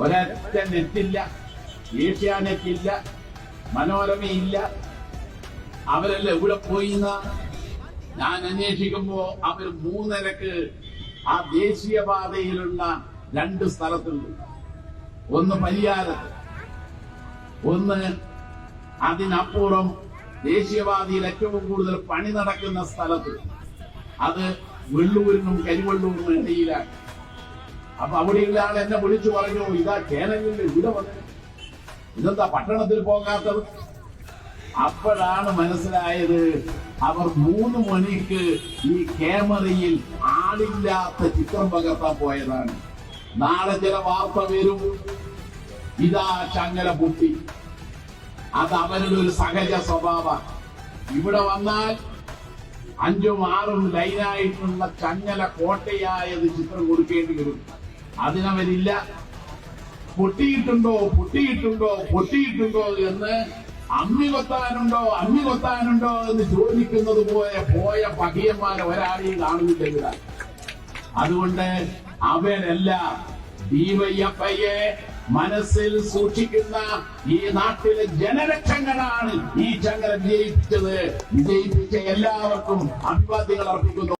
ഒരൊറ്റ നെറ്റില്ല ഏഷ്യാനെറ്റില്ല മനോരമയില്ല. അവരെല്ലാം എവിടെ പോയിന്ന? ഞാൻ അന്വേഷിക്കുമ്പോ അവർ മൂന്നരക്ക് ആ ദേശീയപാതയിലുള്ള രണ്ട് സ്ഥലത്തുണ്ട്. ഒന്ന് പരിയാരത്ത് ഒന്ന് അതിനപ്പുറം ദേശീയപാതയിൽ ഏറ്റവും കൂടുതൽ പണി നടക്കുന്ന സ്ഥലത്ത്. അത് വെള്ളൂരിനും കരിവെള്ളൂരിനും ഇടയിലാണ്. അപ്പൊ അവിടെയുള്ള ആൾ എന്നെ വിളിച്ചു പറഞ്ഞു ഇതാ കേരളത്തിൽ ഇവിടെ വന്നു. ഇതെന്താ പട്ടണത്തിൽ പോകാത്തത്? അപ്പോഴാണ് മനസ്സിലായത് അവർ മൂന്ന് മണിക്ക് ഈ ക്യാമറയിൽ ആളില്ലാത്ത ചിത്രം പകർത്താൻ പോയതാണ്. നാളെ ചില വാർത്ത വരും. ഇതാ ചങ്ങല പൊട്ടി അത് അവരുടെ ഒരു സഹജ സ്വഭാവ ഇവിടെ വന്നാൽ അഞ്ചും ആറും ലൈനായിട്ടുള്ള ചങ്ങല കോട്ടയായത് ചിത്രം കൊടുക്കേണ്ടി വരും. അതിനവരില്ല പൊട്ടിയിട്ടുണ്ടോ പൊട്ടിയിട്ടുണ്ടോ പൊട്ടിയിട്ടുണ്ടോ എന്ന് അമ്മി കൊത്താനുണ്ടോ അമ്മി കൊത്താനുണ്ടോ എന്ന് ചോദിക്കുന്നത് പോലെ പോയ പകിയന്മാരെ ഒരാളെയും കാണുന്നില്ല ഇവിടെ. അതുകൊണ്ട് അവരെല്ലാം ഡിവൈഎഫ്ഐയെ മനസ്സിൽ സൂക്ഷിക്കുന്ന ഈ നാട്ടിലെ ജനലക്ഷങ്ങളാണ് ഈ ചങ്ങല വിജയിപ്പിച്ചത് വിജയിപ്പിച്ച എല്ലാവർക്കും അഭിവാദ്യങ്ങൾ അർപ്പിക്കുന്നു.